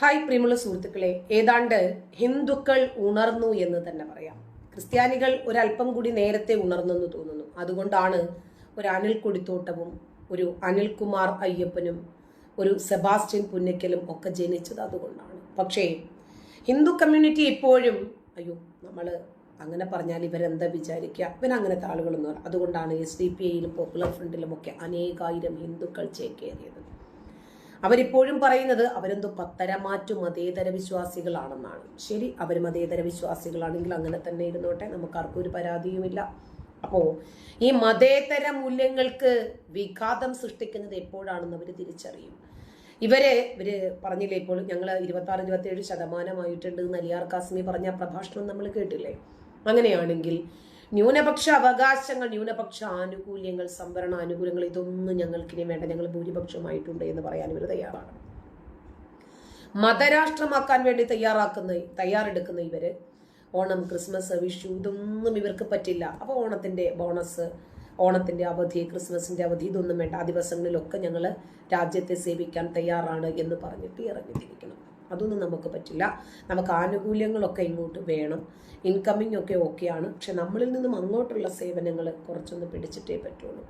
Hi പ്രിയമുള്ള സുഹൃത്തുക്കളെ ഏതാണ്ട് ഹിന്ദുക്കൾ ഉണർന്നു എന്ന് തന്നെ പറയാം. ക്രിസ്ത്യാനികൾ ഒരല്പം കൂടി നേരത്തെ ഉണർന്നെന്ന് തോന്നുന്നു. അതുകൊണ്ടാണ് ഒരു അനിൽ കൊടിത്തോട്ടവും ഒരു അനിൽകുമാർ അയ്യപ്പനും ഒരു സെബാസ്റ്റ്യൻ പുന്നയ്ക്കലും ഒക്കെ ജനിച്ചത് അതുകൊണ്ടാണ്. പക്ഷേ ഹിന്ദു കമ്മ്യൂണിറ്റി ഇപ്പോഴും അയ്യോ നമ്മൾ അങ്ങനെ പറഞ്ഞാൽ ഇവരെന്താ വിചാരിക്കുക? ഇവൻ അങ്ങനത്തെ ആളുകളൊന്നും അതുകൊണ്ടാണ് എസ് ഡി പി ഐയിലും പോപ്പുലർ ഫ്രണ്ടിലും ഒക്കെ അനേകായിരം ഹിന്ദുക്കൾ ചേക്കേറിയത്. അവരിപ്പോഴും പറയുന്നത് അവരെന്തോ പത്തരമാറ്റു മതേതര വിശ്വാസികളാണെന്നാണ്. ശരി അവർ മതേതര വിശ്വാസികളാണെങ്കിൽ അങ്ങനെ തന്നെ ഇരുന്നോട്ടെ നമുക്ക് ആർക്കും ഒരു പരാതിയുമില്ല. അപ്പോ ഈ മതേതര മൂല്യങ്ങൾക്ക് വിഘാതം സൃഷ്ടിക്കുന്നത് എപ്പോഴാണെന്ന് അവർ തിരിച്ചറിയും. ഇവരെ ഇവർ പറഞ്ഞില്ലേ ഇപ്പോൾ ഞങ്ങൾ ഇരുപത്തി ആറ് ഇരുപത്തി ഏഴ് ശതമാനമായിട്ടുണ്ട് എന്ന് അലിയാർ കാസ്മി പറഞ്ഞ പ്രഭാഷണം നമ്മൾ കേട്ടില്ലേ? അങ്ങനെയാണെങ്കിൽ ന്യൂനപക്ഷ അവകാശങ്ങൾ ന്യൂനപക്ഷ ആനുകൂല്യങ്ങൾ സംവരണ ആനുകൂല്യങ്ങൾ ഇതൊന്നും ഞങ്ങൾക്കിനി വേണ്ട. ഞങ്ങൾ ഭൂരിപക്ഷമായിട്ടുണ്ട് എന്ന് പറയാൻ ഇവർ തയ്യാറാണ്. മതരാഷ്ട്രമാക്കാൻ വേണ്ടി തയ്യാറാക്കുന്ന തയ്യാറെടുക്കുന്ന ഇവർ ഓണം ക്രിസ്മസ് വിഷു ഇതൊന്നും ഇവർക്ക് പറ്റില്ല. അപ്പോൾ ഓണത്തിന്റെ ബോണസ് ഓണത്തിന്റെ അവധി ക്രിസ്മസിന്റെ അവധി ഇതൊന്നും വേണ്ട. ആ ദിവസങ്ങളിലൊക്കെ ഞങ്ങൾ രാജ്യത്തെ സേവിക്കാൻ തയ്യാറാണ് എന്ന് പറഞ്ഞിട്ട് ഇറങ്ങിത്തിരിക്കണം. അതൊന്നും നമുക്ക് പറ്റില്ല. നമുക്ക് ആനുകൂല്യങ്ങളൊക്കെ ഇങ്ങോട്ട് വേണം. ഇൻകമ്മിങ് ഒക്കെ ഓക്കെയാണ് പക്ഷെ നമ്മളിൽ നിന്നും അങ്ങോട്ടുള്ള സേവനങ്ങൾ കുറച്ചൊന്ന് പിടിച്ചിട്ടേ പറ്റുള്ളൂ.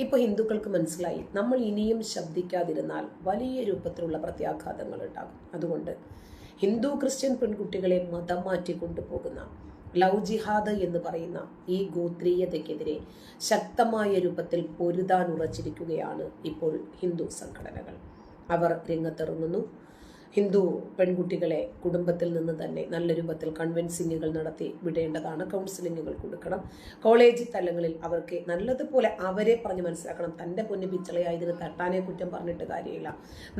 ഇപ്പോൾ ഹിന്ദുക്കൾക്ക് മനസ്സിലായി. നമ്മൾ ഇനിയും ശബ്ദിക്കാതിരുന്നാൽ വലിയ രൂപത്തിലുള്ള പ്രത്യാഘാതങ്ങൾ ഉണ്ടാകും. അതുകൊണ്ട് ഹിന്ദു ക്രിസ്ത്യൻ പെൺകുട്ടികളെ മതം മാറ്റി കൊണ്ടുപോകുന്ന ലവ് ജിഹാദ് എന്ന് പറയുന്ന ഈ ഗോത്രീയതയ്ക്കെതിരെ ശക്തമായ രൂപത്തിൽ പൊരുതാൻ ഉറച്ചിരിക്കുകയാണ് ഇപ്പോൾ ഹിന്ദു സംഘടനകൾ. അവർ രംഗത്തിറങ്ങുന്നു. ഹിന്ദു പെൺകുട്ടികളെ കുടുംബത്തിൽ നിന്ന് തന്നെ നല്ല രൂപത്തിൽ കൺവിൻസിങ്ങുകൾ നടത്തി വിടേണ്ടതാണ് കൗൺസിലിങ്ങുകൾ കൊടുക്കണം. കോളേജ് തലങ്ങളിൽ അവർക്ക് നല്ലതുപോലെ അവരെ പറഞ്ഞ് മനസ്സിലാക്കണം. തന്റെ പൊന്നു പിച്ചളയായതിന് തട്ടാനെ കുറ്റം പറഞ്ഞിട്ട് കാര്യമില്ല.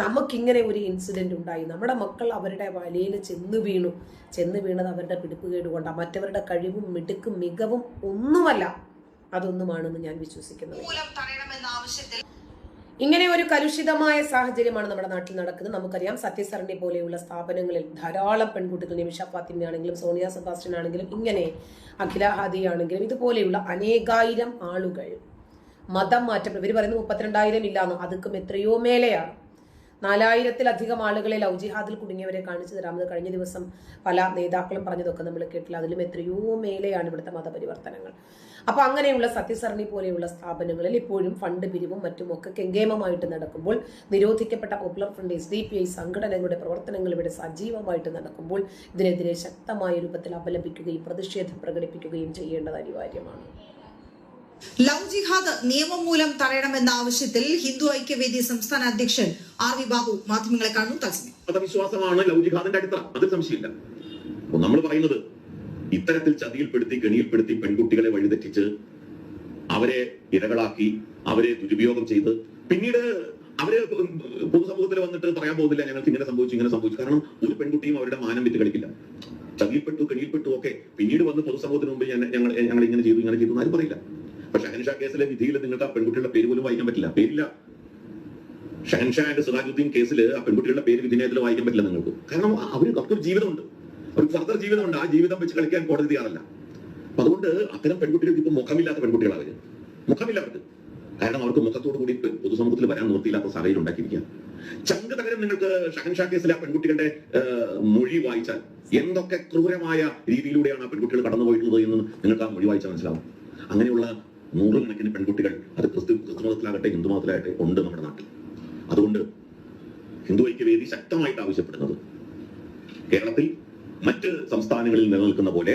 നമുക്കിങ്ങനെ ഒരു ഇൻസിഡന്റ് ഉണ്ടായി. നമ്മുടെ മക്കൾ അവരുടെ വലയിൽ ചെന്ന് വീണു. ചെന്ന് വീണത് അവരുടെ പിടിപ്പുകേട് കൊണ്ടാണ് മറ്റവരുടെ കഴിവും മിടുക്കും മികവും ഒന്നുമല്ല. അതൊന്നുമാണെന്ന് ഞാൻ വിശ്വസിക്കുന്നത്. ഇങ്ങനെ ഒരു കലുഷിതമായ സാഹചര്യമാണ് നമ്മുടെ നാട്ടിൽ നടക്കുന്നത്. നമുക്കറിയാം സത്യസരണി പോലെയുള്ള സ്ഥാപനങ്ങളിൽ ധാരാളം പെൺകുട്ടികൾ നിമിഷ ഫാത്തിമ ആണെങ്കിലും സോണിയ സെബാസ്റ്റ്യൻ ആണെങ്കിലും ഇങ്ങനെ അഖില ഹാദി ആണെങ്കിലും ഇതുപോലെയുള്ള അനേകായിരം ആളുകൾ മതം മാറ്റം ഇവർ പറയുന്നത് മുപ്പത്തിരണ്ടായിരം ഇല്ലാന്ന്. അതുക്കും എത്രയോ മേലെയാണ്. നാലായിരത്തിലധികം ആളുകളെ ലവ് ജിഹാദിൽ കുടുങ്ങിയവരെ കാണിച്ചു തരാമെന്ന് കഴിഞ്ഞ ദിവസം പല നേതാക്കളും പറഞ്ഞതൊക്കെ നമ്മൾ കേട്ടില്ല. അതിലും എത്രയോ മേലെയാണ് ഇവിടുത്തെ മതപരിവർത്തനങ്ങൾ. അപ്പോൾ അങ്ങനെയുള്ള സത്യസരണി പോലെയുള്ള സ്ഥാപനങ്ങളിൽ ഇപ്പോഴും ഫണ്ട് പിരിവും മറ്റും ഒക്കെ കെങ്കേമമായിട്ട് നടക്കുമ്പോൾ നിരോധിക്കപ്പെട്ട popular front S D P I സംഘടനകളുടെ പ്രവർത്തനങ്ങൾ ഇവിടെ സജീവമായിട്ട് നടക്കുമ്പോൾ ഇതിനെതിരെ ശക്തമായ രൂപത്തിൽ അപലപിക്കുകയും പ്രതിഷേധം പ്രകടിപ്പിക്കുകയും ചെയ്യേണ്ടത് അനിവാര്യമാണ്. ലവ് ജിഹാദ് നിയമം മൂലം തടയണമെന്ന ആവശ്യത്തിൽ ഹിന്ദു ഐക്യവേദി സംസ്ഥാന അധ്യക്ഷൻ ആർ വി ബാബു മാധ്യമങ്ങളെ കാണുന്നു തത്സമയം. മതവിശ്വാസമാണ് ലവ് ജിഹാദിന്റെ അടിത്തറ. അതിൽ സംശയമില്ല. നമ്മൾ പറയുന്നത് ഇത്തരത്തിൽ ചതിയിൽപ്പെടുത്തി ഗണിയിൽപ്പെടുത്തി പെൺകുട്ടികളെ വഴിതെറ്റിച്ച് അവരെ ഇരകളാക്കി അവരെ ദുരുപയോഗം ചെയ്ത് പിന്നീട് അവർ പൊതുസമൂഹത്തിൽ വന്നിട്ട് പറയാൻ പോകുന്നില്ല ഞങ്ങൾക്ക് ഇങ്ങനെ സംഭവിച്ചു ഇങ്ങനെ സംഭവിച്ചു. കാരണം ഒരു പെൺകുട്ടിയും അവരുടെ മാനം വിറ്റ് കളിക്കില്ല ചതിയിൽപ്പെട്ടു കെണിയിൽപ്പെട്ടു ഒക്കെ പിന്നീട് വന്ന് പൊതുസമൂഹത്തിന് മുമ്പ് ഞങ്ങൾ ഞങ്ങൾ ഇങ്ങനെ ചെയ്തു ഇങ്ങനെ ചെയ്തു എന്ന് ആരും പറയില്ല. പക്ഷെ ഷഹൻഷാ കേസിലെ വിധിയിൽ നിങ്ങൾക്ക് ആ പെൺകുട്ടികളുടെ പേര് പോലും വായിക്കാൻ പറ്റില്ല. പേരില്ല. ഷഹൻഷാ ആൻഡ് സിറാജുദ്ദീൻ കേസിൽ ആ പെൺകുട്ടികളുടെ പേര് വിധിനേതല വായിക്കാൻ പറ്റില്ല നിങ്ങൾക്ക്. കാരണം അവർ അവർക്കൊരു ജീവിതമുണ്ട്. അവർക്ക് ഫർദർ ജീവിതമുണ്ട്. ആ ജീവിതം വെച്ച് കളിക്കാൻ കോടതി തയ്യാറല്ല. അപ്പൊ അതുകൊണ്ട് അത്തരം പെൺകുട്ടികൾക്ക് ഇപ്പൊ മുഖമില്ലാത്ത പെൺകുട്ടികളാണ് മുഖമില്ല അവർക്ക്. കാരണം അവർക്ക് മുഖത്തോട് കൂടി പൊതുസമൂഹത്തിൽ വരാൻ നിർത്തിയില്ലാത്ത സാഹചര്യം ഉണ്ടാക്കിയിരിക്കുക ചങ്ക് തകരം നിങ്ങൾക്ക് ഷഹൻഷാ കേസിലെ ആ പെൺകുട്ടികളുടെ മൊഴി വായിച്ചാൽ എന്തൊക്കെ ക്രൂരമായ രീതിയിലൂടെയാണ് ആ പെൺകുട്ടികൾ കടന്നുപോയിട്ടുള്ളത് എന്ന് നിങ്ങൾക്ക് ആ മൊഴി വായിച്ചാൽ മനസ്സിലാവും. അങ്ങനെയുള്ള നൂറുകണക്കിന് പെൺകുട്ടികൾ അത് ക്രിസ്തു ക്രിസ്തു മതത്തിലാകട്ടെ ഹിന്ദു മതത്തിലാകട്ടെ ഉണ്ട് നമ്മുടെ നാട്ടിൽ. അതുകൊണ്ട് ഹിന്ദു ഐക്യവേദി ശക്തമായിട്ട് ആവശ്യപ്പെടുന്നത് കേരളത്തിൽ മറ്റ് സംസ്ഥാനങ്ങളിൽ നിലനിൽക്കുന്ന പോലെ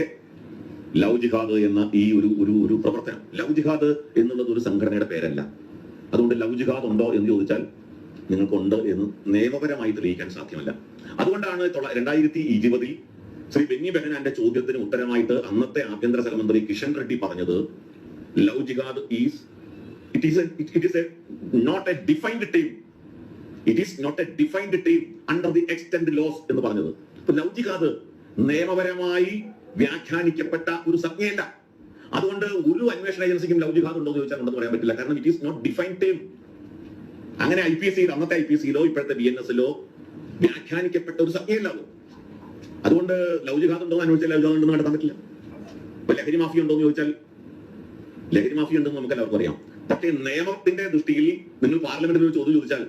ലവ് ജിഹാദ് എന്ന ഈ ഒരു ഒരു ഒരു പ്രവർത്തനം ലവ് ജിഹാദ് എന്നുള്ളത് ഒരു സംഘടനയുടെ പേരല്ല. അതുകൊണ്ട് ലവ് ജിഹാദ് ഉണ്ടോ എന്ന് ചോദിച്ചാൽ നിങ്ങൾക്കുണ്ട് എന്ന് നിയമപരമായി തെളിയിക്കാൻ സാധ്യമല്ല. അതുകൊണ്ടാണ് രണ്ടായിരത്തി ഇരുപതിൽ ശ്രീ ബെന്നി ബെഹനാന്റെ ചോദ്യത്തിന് ഉത്തരമായിട്ട് അന്നത്തെ ആഭ്യന്തര സഹമന്ത്രി കിഷൻ റെഡ്ഡി പറഞ്ഞത് love jihad is it is it is a not a defined team it is not a defined team under the extend laws എന്ന് പറഞ്ഞത്. ഇപ്പൊ ലവ് ജിഹാദ് നിയമപരമായി വ്യാഖ്യാനിക്കപ്പെട്ട ഒരു സംജ്ഞയല്ല അതുകൊണ്ട് ഒരു അന്വേഷണ ഏജൻസിക്കും ലവ് ജിഹാദ് ഉണ്ടോ എന്ന് ചോദിച്ചാൽ ഉണ്ടെന്ന് പറയാൻ പറ്റില്ല. കാരണം it is not defined team അങ്ങനെ ഐ പി എസ് സിയിൽ അന്നത്തെ ഐ പി എസ് സിയിലോ ഇപ്പോഴത്തെ ബി എൻ എസിലോ വ്യാഖ്യാനിക്കപ്പെട്ട ഒരു സംജ്ഞയല്ല അത്. അതുകൊണ്ട് ലവ് ജിഹാദ് ഉണ്ടോ എന്ന് അന്വേഷിച്ചാൽ ലവ് ജിഹാദ് ഉണ്ടെന്ന് കണ്ടെത്താൻ പറ്റില്ല. ഇപ്പൊ ലഹരി മാഫിയ ഉണ്ടോ എന്ന് ചോദിച്ചാൽ ലഹരി മാഫിയ ഉണ്ടെന്ന് നമുക്ക് എല്ലാവർക്കും അറിയാം. പക്ഷേ നിയമത്തിന്റെ ദൃഷ്ടിയിൽ നിങ്ങൾ പാർലമെന്റിൽ ഒരു ചോദ്യം ചോദിച്ചാൽ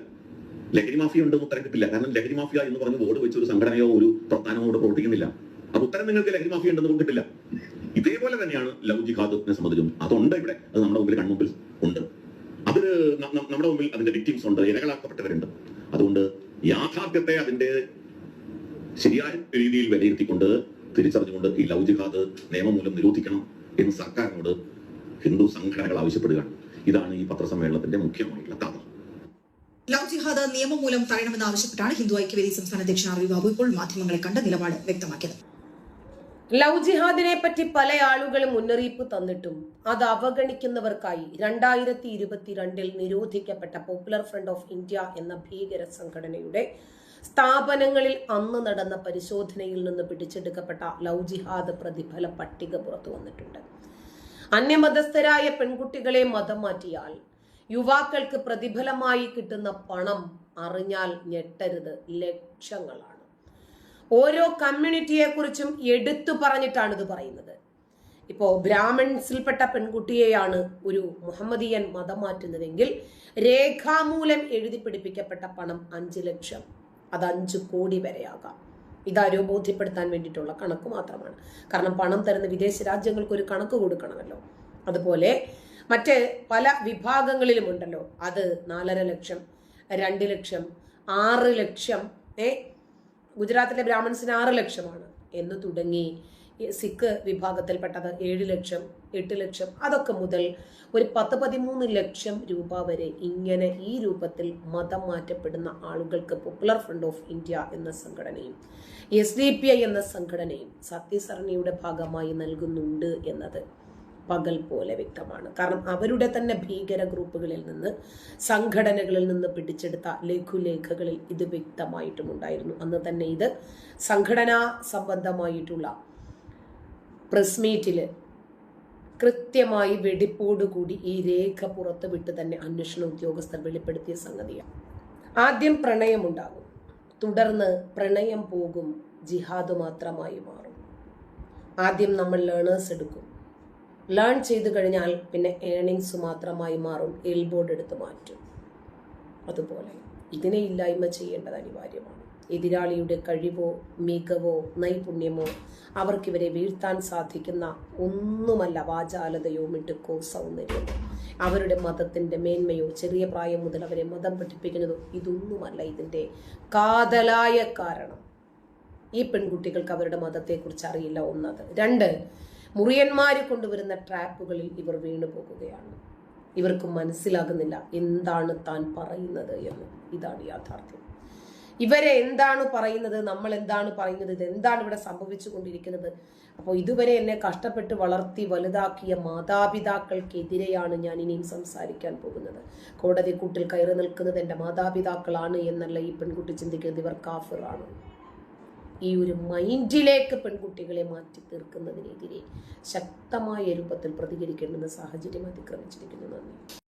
ലഹരി മാഫിയ ഉണ്ടെന്ന് ഉത്തരം കിട്ടില്ല. കാരണം ലഹരി മാഫിയ എന്ന് പറഞ്ഞ് ബോർഡ് വെച്ച ഒരു സംഘടനയോ ഒരു പ്രസ്ഥാനമോ ഇവിടെ പ്രവർത്തിക്കുന്നില്ല. അപ്പൊ ഉത്തരം നിങ്ങൾക്ക് ലഹരി മാഫിയ ഉണ്ടെന്ന് കിട്ടില്ല. ഇതേപോലെ തന്നെയാണ് ലവ് ജിഹാദിനെ സംബന്ധിച്ചും. അതുണ്ട് ഇവിടെ. അത് നമ്മുടെ മുമ്പിൽ കൺമുമ്പിൽ ഉണ്ട്. അത് നമ്മുടെ മുമ്പിൽ അതിന്റെ വിക്ടിംസ് ഉണ്ട്. ഇരകളാക്കപ്പെട്ടവരുണ്ട്. അതുകൊണ്ട് യാഥാർത്ഥ്യത്തെ അതിന്റെ ശരിയായ രീതിയിൽ വിലയിരുത്തിക്കൊണ്ട് തിരിച്ചറിഞ്ഞുകൊണ്ട് ഈ ലൗജിഹാദ് ജിഹാദ് നിയമം മൂലം നിരോധിക്കണം എന്ന് സർക്കാരിനോട് ഹിന്ദു സംഘടനകൾ ആവശ്യപ്പെടുകയാണ് ഇതാണ് ഈ പത്രസമ്മേളനത്തിന്റെ മുഖ്യമായിട്ടുള്ള കഥ ലവ് ജിഹാദ് നിയമം മൂലം തടയണമെന്ന് ആവശ്യപ്പെട്ടാണ് ഹിന്ദു ഐക്യവേദി സംസ്ഥാന അധ്യക്ഷൻ ആർ വി ബാബു ഇപ്പോൾ മാധ്യമങ്ങളെ കണ്ട് നിലപാട് വ്യക്തമാക്കിയത്. ലവ് ജിഹാദിനെ പറ്റി പല ആളുകളും മുന്നറിയിപ്പ് തന്നിട്ടും അത് അവഗണിക്കുന്നവർക്കായി രണ്ടായിരത്തി ഇരുപത്തിരണ്ടിൽ നിരോധിക്കപ്പെട്ട പോപ്പുലർ ഫ്രണ്ട് ഓഫ് ഇന്ത്യ എന്ന ഭീകര സംഘടനയുടെ സ്ഥാപനങ്ങളിൽ അന്ന് നടന്ന പരിശോധനയിൽ നിന്ന് പിടിച്ചെടുക്കപ്പെട്ട ലവ് ജിഹാദ് പ്രതിഫല പട്ടിക പുറത്തു വന്നിട്ടുണ്ട്. അന്യമതസ്ഥരായ പെൺകുട്ടികളെ മതം മാറ്റിയാൽ യുവാക്കൾക്ക് പ്രതിഫലമായി കിട്ടുന്ന പണം അറിഞ്ഞാൽ ഞെട്ടരുത് ലക്ഷങ്ങളാണ്. ഓരോ കമ്മ്യൂണിറ്റിയെ കുറിച്ചും എടുത്തു പറഞ്ഞിട്ടാണ് ഇത് പറയുന്നത്. ഇപ്പോ ബ്രാഹ്മൺസിൽപ്പെട്ട പെൺകുട്ടിയെയാണ് ഒരു മുഹമ്മദിയൻ മതം മാറ്റുന്നതെങ്കിൽ രേഖാമൂലം എഴുതി പിടിപ്പിക്കപ്പെട്ട പണം അഞ്ച് ലക്ഷം. അത് അഞ്ച് കോടി വരെയാകാം. ഇതാരോ ബോധ്യപ്പെടുത്താൻ വേണ്ടിയിട്ടുള്ള കണക്ക് മാത്രമാണ്. കാരണം പണം തരുന്ന വിദേശ രാജ്യങ്ങൾക്ക് ഒരു കണക്ക് കൊടുക്കണമല്ലോ. അതുപോലെ മറ്റ് പല വിഭാഗങ്ങളിലും ഉണ്ടല്ലോ. അത് നാലര ലക്ഷം രണ്ട് ലക്ഷം ആറ് ലക്ഷം ഏ? ഗുജറാത്തിലെ ബ്രാഹ്മൺസിന് ആറ് ലക്ഷമാണ് എന്ന് തുടങ്ങി സിഖ് വിഭാഗത്തിൽപ്പെട്ടത് ഏഴ് ലക്ഷം എട്ട് ലക്ഷം അതൊക്കെ മുതൽ ഒരു പത്ത് പതിമൂന്ന് ലക്ഷം രൂപ വരെ ഇങ്ങനെ ഈ രൂപത്തിൽ മതം മാറ്റപ്പെടുന്ന ആളുകൾക്ക് പോപ്പുലർ ഫ്രണ്ട് ഓഫ് ഇന്ത്യ എന്ന സംഘടനയും എസ് ഡി പി ഐ എന്ന സംഘടനയും സത്യസരണിയുടെ ഭാഗമായി നൽകുന്നുണ്ട് എന്നത് പകൽ പോലെ വ്യക്തമാണ്. കാരണം അവരുടെ തന്നെ ഭീകര ഗ്രൂപ്പുകളിൽ നിന്ന് സംഘടനകളിൽ നിന്ന് പിടിച്ചെടുത്ത ലഘുലേഖകളിൽ ഇത് വ്യക്തമായിട്ടും ഉണ്ടായിരുന്നു. അന്ന് തന്നെ ഇത് സംഘടനാ സംബന്ധമായിട്ടുള്ള പ്രസ് മീറ്റിൽ കൃത്യമായി വെടിപ്പോടുകൂടി ഈ രേഖ പുറത്തു വിട്ട് തന്നെ അന്വേഷണ ഉദ്യോഗസ്ഥർ വെളിപ്പെടുത്തിയ സംഗതിയാണ്. ആദ്യം പ്രണയമുണ്ടാകും. തുടർന്ന് പ്രണയം പോകും ജിഹാദ് മാത്രമായി മാറും. ആദ്യം നമ്മൾ ലേണേഴ്സ് എടുക്കും. ലേൺ ചെയ്തു കഴിഞ്ഞാൽ പിന്നെ ഏണിങ്സ് മാത്രമായി മാറും എൽബോർഡ് എടുത്ത് മാറ്റും. അതുപോലെ ഇതിനെ ഇല്ലായ്മ ചെയ്യേണ്ടത് അനിവാര്യമാണ്. എതിരാളിയുടെ കഴിവോ മികവോ നൈപുണ്യമോ അവർക്കിവരെ വീഴ്ത്താൻ സാധിക്കുന്ന ഒന്നുമല്ല വാചാലതയോ മിടുക്കോ സൗന്ദര്യമോ. അവരുടെ മതത്തിന്റെ മേന്മയോ ചെറിയ പ്രായം മുതൽ അവരെ മതം പഠിപ്പിക്കുന്നതോ ഇതൊന്നുമല്ല ഇതിന്റെ കാതലായ കാരണം. ഈ പെൺകുട്ടികൾക്ക് അവരുടെ മതത്തെക്കുറിച്ച് അറിയില്ല ഒന്നത്. രണ്ട് മുറിയന്മാർ കൊണ്ടുവരുന്ന ട്രാപ്പുകളിൽ ഇവർ വീണു പോകുകയാണ്. ഇവർക്ക് മനസ്സിലാകുന്നില്ല എന്താണ് താൻ പറയുന്നത് എന്ന്. ഇതാണ് യാഥാർത്ഥ്യം. ഇവരെ എന്താണ് പറയുന്നത്? നമ്മൾ എന്താണ് പറയുന്നത്? ഇത് എന്താണ് ഇവിടെ സംഭവിച്ചു കൊണ്ടിരിക്കുന്നത് അപ്പോൾ ഇതുവരെ എന്നെ കഷ്ടപ്പെട്ട് വളർത്തി വലുതാക്കിയ മാതാപിതാക്കൾക്കെതിരെയാണ് ഞാൻ ഇനിയും സംസാരിക്കാൻ പോകുന്നത്. കോടതി കൂട്ടിൽ കയറി നിൽക്കുന്നത് എന്റെ മാതാപിതാക്കളാണ് എന്നല്ല ഈ പെൺകുട്ടി ചിന്തിക്കുന്നത്. ഇവർ കാഫിറാണ്. ഈ ഒരു മൈൻഡിലേക്ക് പെൺകുട്ടികളെ മാറ്റി തീർക്കുന്നതിനെതിരെ ശക്തമായ രൂപത്തിൽ പ്രതികരിക്കേണ്ടുന്ന സാഹചര്യം അതിക്രമിച്ചിരിക്കുന്നു. നന്ദി.